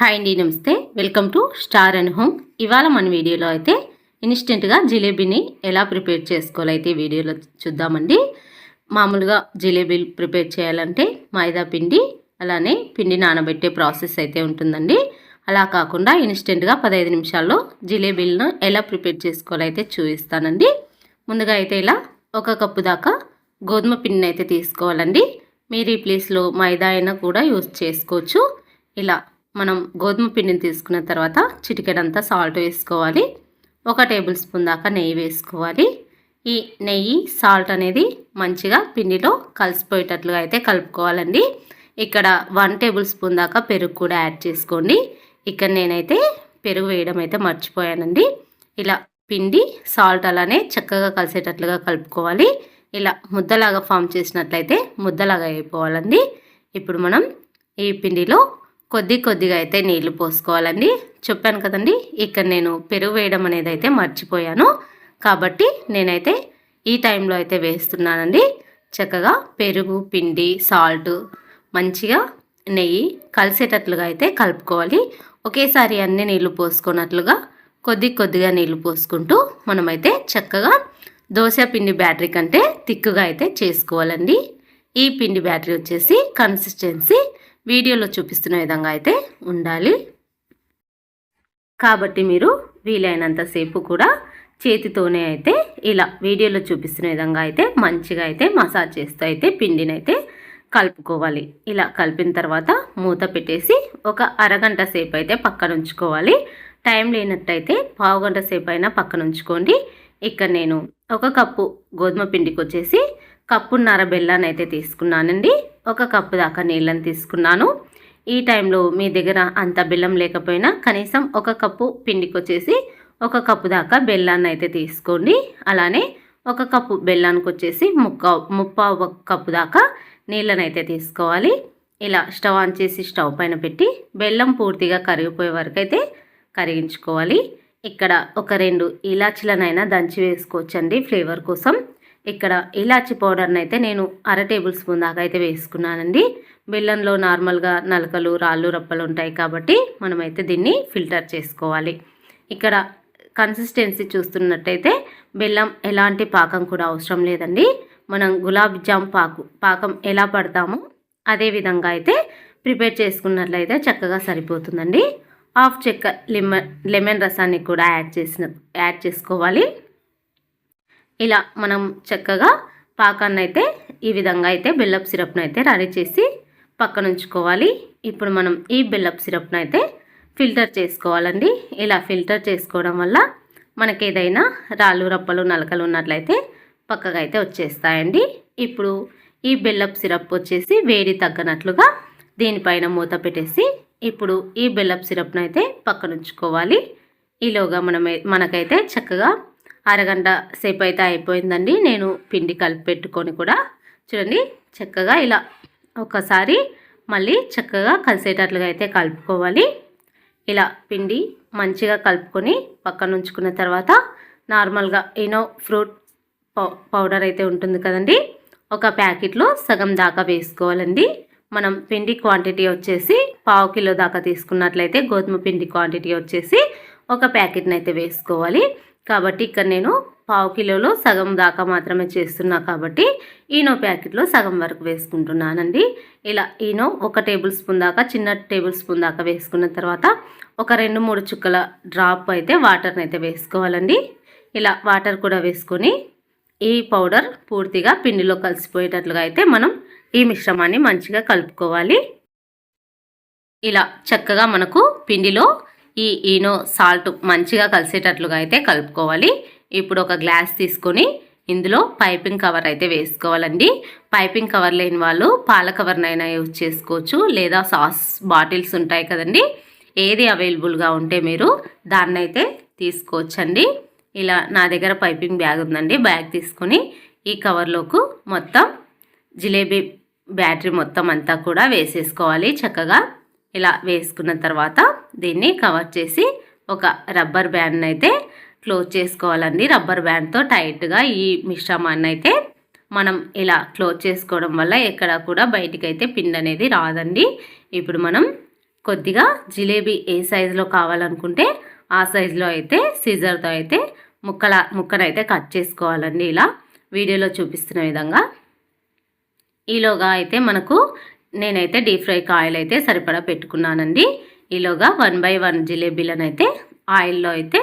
Hi అండి నమస్తే. Welcome to star and home ఇవాళ మన వీడియోలో అయితే ఇన్స్టెంట్గా జిలేబీని ఎలా ప్రిపేర్ చేసుకోవాలో అయితే వీడియోలో చూద్దామండి. మామూలుగా జిలేబీలు ప్రిపేర్ చేయాలంటే మైదా పిండి అలానే పిండి నానబెట్టే ప్రాసెస్ అయితే ఉంటుందండి. అలా కాకుండా ఇన్స్టెంట్గా పదహైదు నిమిషాల్లో జిలేబీలను ఎలా ప్రిపేర్ చేసుకోవాలో అయితే చూపిస్తానండి. ముందుగా అయితే ఇలా ఒక కప్పు దాకా గోధుమ పిండిని అయితే తీసుకోవాలండి. మీరు ఈ ప్లేస్లో మైదా అయినా కూడా యూజ్ చేసుకోవచ్చు. ఇలా మనం గోధుమ పిండిని తీసుకున్న తర్వాత చిటికెడంతా సాల్ట్ వేసుకోవాలి. ఒక టేబుల్ స్పూన్ దాకా నెయ్యి వేసుకోవాలి. ఈ నెయ్యి సాల్ట్ అనేది మంచిగా పిండిలో కలిసిపోయేటట్లుగా అయితే కలుపుకోవాలండి. ఇక్కడ వన్ టేబుల్ స్పూన్ దాకా పెరుగు కూడా యాడ్ చేసుకోండి. ఇక్కడ నేనైతే పెరుగు వేయడం అయితే మర్చిపోయానండి. ఇలా పిండి సాల్ట్ అలానే చక్కగా కలిసేటట్లుగా కలుపుకోవాలి. ఇలా ముద్దలాగా ఫామ్ చేసినట్లయితే ముద్దలాగా అయిపోవాలండి. ఇప్పుడు మనం ఈ పిండిలో కొద్ది కొద్దిగా అయితే నీళ్ళు పోసుకోవాలండి. చెప్పాను కదండి ఇక్కడ నేను పెరుగు వేయడం అనేది అయితే మర్చిపోయాను. కాబట్టి నేనైతే ఈ టైంలో అయితే వేస్తున్నానండి. చక్కగా పెరుగు పిండి సాల్ట్ మంచిగా నెయ్యి కలిసేటట్లుగా అయితే కలుపుకోవాలి. ఒకేసారి అన్ని నీళ్ళు పోసుకున్నట్లుగా కొద్ది కొద్దిగా నీళ్ళు పోసుకుంటూ మనమైతే చక్కగా దోశ పిండి బ్యాటరీ కంటే తిక్కుగా అయితే చేసుకోవాలండి. ఈ పిండి బ్యాటరీ వచ్చేసి కన్సిస్టెన్సీ వీడియోలో చూపిస్తున్న విధంగా అయితే ఉండాలి. కాబట్టి మీరు వీలైనంతసేపు కూడా చేతితోనే అయితే ఇలా వీడియోలో చూపిస్తున్న విధంగా అయితే మంచిగా అయితే మసాజ్ చేస్తూ అయితే పిండిని అయితే కలుపుకోవాలి. ఇలా కలిపిన తర్వాత మూత పెట్టేసి ఒక అరగంట సేపు అయితే పక్కన ఉంచుకోవాలి. టైం లేనట్టయితే పావు గంట సేపు అయినా పక్కన ఉంచుకోండి. ఇక్కడ నేను ఒక కప్పు గోధుమ పిండికి వచ్చేసి కప్పున్నర బెల్లాన్ని అయితే తీసుకున్నానండి. ఒక కప్పు దాకా నీళ్ళని తీసుకున్నాను. ఈ టైంలో మీ దగ్గర అంత బెల్లం లేకపోయినా కనీసం ఒక కప్పు పిండికి వచ్చేసి ఒక కప్పు దాకా బెల్లాన్ని అయితే తీసుకోండి. అలానే ఒక కప్పు బెల్లానికి వచ్చేసి ముక్క ముప్పావు కప్పు దాకా నీళ్ళని అయితే తీసుకోవాలి. ఇలా స్టవ్ ఆన్ చేసి స్టవ్ పైన పెట్టి బెల్లం పూర్తిగా కరిగిపోయే వరకు అయితే కరిగించుకోవాలి. ఇక్కడ ఒక రెండు ఇలాచీలనైనా దంచి వేసుకోవచ్చండి ఫ్లేవర్ కోసం. ఇక్కడ ఇలాచి పౌడర్ని అయితే నేను అర టేబుల్ స్పూన్ దాకా అయితే వేసుకున్నానండి. బెల్లంలో నార్మల్గా నలకలు రాళ్ళు రప్పలు ఉంటాయి కాబట్టి మనమైతే దీన్ని ఫిల్టర్ చేసుకోవాలి. ఇక్కడ కన్సిస్టెన్సీ చూస్తున్నట్టయితే బెల్లం ఎలాంటి పాకం కూడా అవసరం లేదండి. మనం గులాబ్ జామ్ పాకు పాకం ఎలా పడతామో అదే విధంగా అయితే ప్రిపేర్ చేసుకున్నట్లయితే చక్కగా సరిపోతుందండి. హాఫ్ చెక్క లెమన్ లెమన్ రసాన్ని కూడా యాడ్ చేసిన యాడ్ చేసుకోవాలి. ఇలా మనం చక్కగా పాకాన్ని అయితే ఈ విధంగా అయితే బెల్లప్ సిరప్ను అయితే రెడీ చేసి పక్కన ఉంచుకోవాలి ఇప్పుడు మనం ఈ బెల్లప్ సిరప్ను అయితే ఫిల్టర్ చేసుకోవాలండి. ఇలా ఫిల్టర్ చేసుకోవడం వల్ల మనకి ఏదైనా రాళ్ళు రప్పలు నలకలు ఉన్నట్లయితే పక్కగా అయితే వచ్చేస్తాయండి. ఇప్పుడు ఈ బెల్లప్ సిరప్ వచ్చేసి వేడి తగ్గనట్లుగా దీనిపైన మూత పెట్టేసి ఇప్పుడు ఈ బెల్లప్ సిరప్ను అయితే పక్కనుంచుకోవాలి. ఈలోగా మనం మనకైతే చక్కగా అరగంట సేపు అయితే అయిపోయిందండి. నేను పిండి కలిపి పెట్టుకొని కూడా చూడండి చక్కగా ఇలా ఒకసారి మళ్ళీ చక్కగా కలిసేటట్లుగా అయితే కలుపుకోవాలి. ఇలా పిండి మంచిగా కలుపుకొని పక్కన ఉంచుకున్న తర్వాత నార్మల్గా ఎనో ఫ్రూట్ పౌడర్ అయితే ఉంటుంది కదండి. ఒక ప్యాకెట్లో సగం దాకా వేసుకోవాలండి. మనం పిండి క్వాంటిటీ వచ్చేసి పావు కిలో దాకా తీసుకున్నట్లయితే గోధుమ పిండి క్వాంటిటీ వచ్చేసి ఒక ప్యాకెట్ని అయితే వేసుకోవాలి. కాబట్టి ఇక్కడ నేను పావు కిలోలో సగం దాకా మాత్రమే చేస్తున్నా కాబట్టి ఈనో ప్యాకెట్లో సగం వరకు వేసుకుంటున్నానండి. ఇలా ఈనో ఒక టేబుల్ స్పూన్ దాకా చిన్న టేబుల్ స్పూన్ దాకా వేసుకున్న తర్వాత ఒక రెండు మూడు చుక్కల డ్రాప్ అయితే వాటర్ని అయితే వేసుకోవాలండి. ఇలా వాటర్ కూడా వేసుకొని ఈ పౌడర్ పూర్తిగా పిండిలో కలిసిపోయేటట్లుగా అయితే మనం ఈ మిశ్రమాన్ని మంచిగా కలుపుకోవాలి. ఇలా చక్కగా మనకు పిండిలో ఈ ఈనో సాల్ట్ మంచిగా కలిసేటట్లుగా అయితే కలుపుకోవాలి. ఇప్పుడు ఒక గ్లాస్ తీసుకొని ఇందులో పైపింగ్ కవర్ అయితే వేసుకోవాలండి. పైపింగ్ కవర్ లేని వాళ్ళు పాల కవర్నైనా యూజ్ చేసుకోవచ్చు. లేదా సాస్ బాటిల్స్ ఉంటాయి కదండి. ఏది అవైలబుల్గా ఉంటే మీరు దాన్ని అయితే తీసుకోవచ్చండి. ఇలా నా దగ్గర పైపింగ్ బ్యాగ్ ఉందండి. బ్యాగ్ తీసుకొని ఈ కవర్లోకి మొత్తం జిలేబీ బ్యాటరీ మొత్తం అంతా కూడా వేసేసుకోవాలి. చక్కగా ఇలా వేసుకున్న తర్వాత దీన్ని కవర్ చేసి ఒక రబ్బర్ బ్యాండ్ అయితే క్లోజ్ చేసుకోవాలండి. రబ్బర్ బ్యాండ్తో టైట్గా ఈ మిశ్రమాన్ని అయితే మనం ఇలా క్లోజ్ చేసుకోవడం వల్ల ఎక్కడ కూడా బయటికి అయితే పిండి అనేది రాదండి. ఇప్పుడు మనం కొద్దిగా జిలేబీ ఏ సైజులో కావాలనుకుంటే ఆ సైజులో అయితే సీజర్తో అయితే ముక్కల ముక్కనైతే కట్ చేసుకోవాలండి ఇలా. వీడియోలో చూపిస్తున్న విధంగా. ఈలోగా అయితే మనకు నేనైతే డీప్ ఫ్రై ఆయిల్ అయితే సరిపడా పెట్టుకున్నానండి. ఈలోగా వన్ బై వన్ జిలేబీలను అయితే ఆయిల్లో అయితే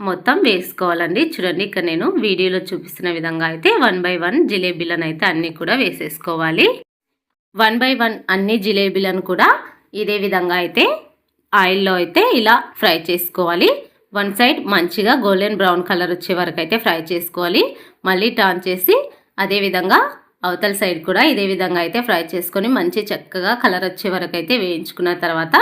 మొత్తం వేసుకోవాలండి. చూడండి ఇక్కడ నేను వీడియోలో చూపిస్తున్న విధంగా అయితే వన్ బై వన్ జిలేబీలను అయితే అన్నీ కూడా వేసేసుకోవాలి. వన్ బై వన్ అన్ని జిలేబీలను కూడా ఇదే విధంగా అయితే ఆయిల్లో అయితే ఇలా ఫ్రై చేసుకోవాలి. వన్ సైడ్ మంచిగా గోల్డెన్ బ్రౌన్ కలర్ వచ్చే వరకు అయితే ఫ్రై చేసుకోవాలి. మళ్ళీ టర్న్ చేసి అదే విధంగా అవతల సైడ్ కూడా ఇదే విధంగా అయితే ఫ్రై చేసుకొని మంచి చక్కగా కలర్ వచ్చే వరకు అయితే వేయించుకున్న తర్వాత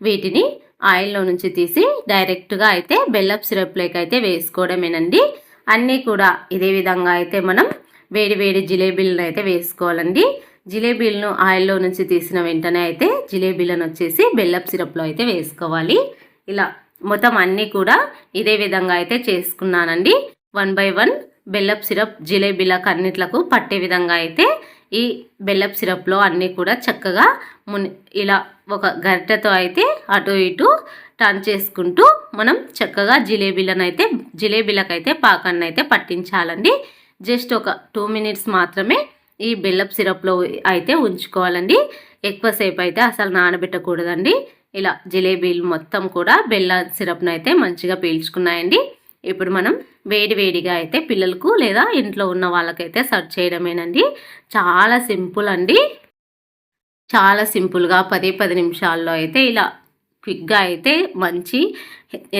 వీటిని ఆయిల్లో నుంచి తీసి డైరెక్ట్గా అయితే బెల్లప్ సిరప్లోకి అయితే వేసుకోవడమేనండి. అన్నీ కూడా ఇదే విధంగా అయితే మనం వేడి వేడి జిలేబీలను అయితే వేసుకోవాలండి. జిలేబీలను ఆయిల్లో నుంచి తీసిన వెంటనే అయితే జిలేబీలను వచ్చేసి బెల్లప్ సిరప్లో అయితే వేసుకోవాలి. ఇలా మొత్తం అన్నీ కూడా ఇదే విధంగా అయితే చేసుకున్నానండి. వన్ బై వన్ బెల్లప్ సిరప్ జిలేబీలకు అన్నిట్లకు పట్టే విధంగా అయితే ఈ బెల్లప్ సిరప్లో అన్నీ కూడా చక్కగా ముని ఇలా ఒక గరిటెతో అయితే అటు ఇటు టర్న్ చేసుకుంటూ మనం చక్కగా జిలేబీలను అయితే జిలేబీలకైతే పాకాన్ని అయితే పట్టించాలండి. జస్ట్ ఒక టూ మినిట్స్ మాత్రమే ఈ బెల్లప్ సిరప్లో అయితే ఉంచుకోవాలండి. ఎక్కువసేపు అయితే అసలు నానబెట్టకూడదండి. ఇలా జిలేబీలు మొత్తం కూడా బెల్ల సిరప్ను అయితే మంచిగా పీల్చుకున్నాయండి. ఇప్పుడు మనం వేడి వేడిగా అయితే పిల్లలకు లేదా ఇంట్లో ఉన్న వాళ్ళకైతే సర్వ్ చేయడమేనండి. చాలా సింపుల్ అండి. చాలా సింపుల్గా పది పది నిమిషాల్లో అయితే ఇలా క్విక్గా అయితే మంచి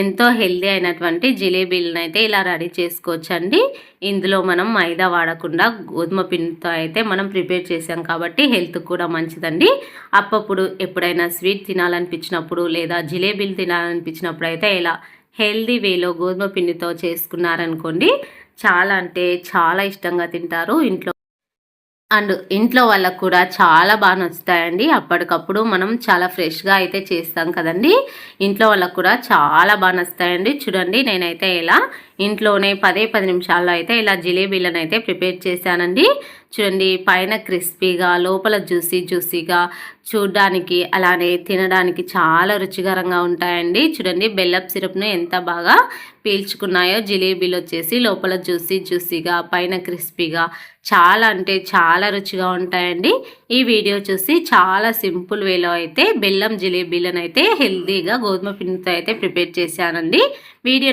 ఎంతో హెల్దీ అయినటువంటి జిలేబీలను అయితే ఇలా రెడీ చేసుకోవచ్చండి. ఇందులో మనం మైదా వాడకుండా గోధుమ పిండితో అయితే మనం ప్రిపేర్ చేసాం కాబట్టి హెల్త్ కూడా మంచిదండి. అప్పప్పుడు ఎప్పుడైనా స్వీట్ తినాలనిపించినప్పుడు లేదా జిలేబీలు తినాలనిపించినప్పుడు అయితే ఇలా హెల్దీ వేలో గోధుమ పిండితో చేసుకున్నారనుకోండి చాలా అంటే చాలా ఇష్టంగా తింటారు. ఇంట్లో అండ్ ఇంట్లో వాళ్ళకు కూడా చాలా బాగా నచ్చుతాయండి. అప్పటికప్పుడు మనం చాలా ఫ్రెష్గా అయితే చేస్తాం కదండి. ఇంట్లో వాళ్ళకు కూడా చాలా బాగా నచ్చుతాయండి. చూడండి నేనైతే ఇలా ఇంట్లోనే పదే పది నిమిషాల్లో అయితే ఇలా జిలేబీలను అయితే ప్రిపేర్ చేశానండి. చూడండి పైన క్రిస్పీగా లోపల జ్యూసీ జ్యూసీగా చూడడానికి అలానే తినడానికి చాలా రుచికరంగా ఉంటాయండి. చూడండి బెల్లప్ సిరప్ను ఎంత బాగా పీల్చుకున్నాయో జిలేబీలు వచ్చేసి లోపల జ్యూసీ జ్యూసీగా పైన క్రిస్పీగా చాలా అంటే చాలా రుచిగా ఉంటాయండి. ఈ వీడియో చూసి చాలా సింపుల్ వేలో అయితే బెల్లం జిలేబీలను అయితే హెల్తీగా గోధుమ పిండితో అయితే ప్రిపేర్ చేశానండి. వీడియో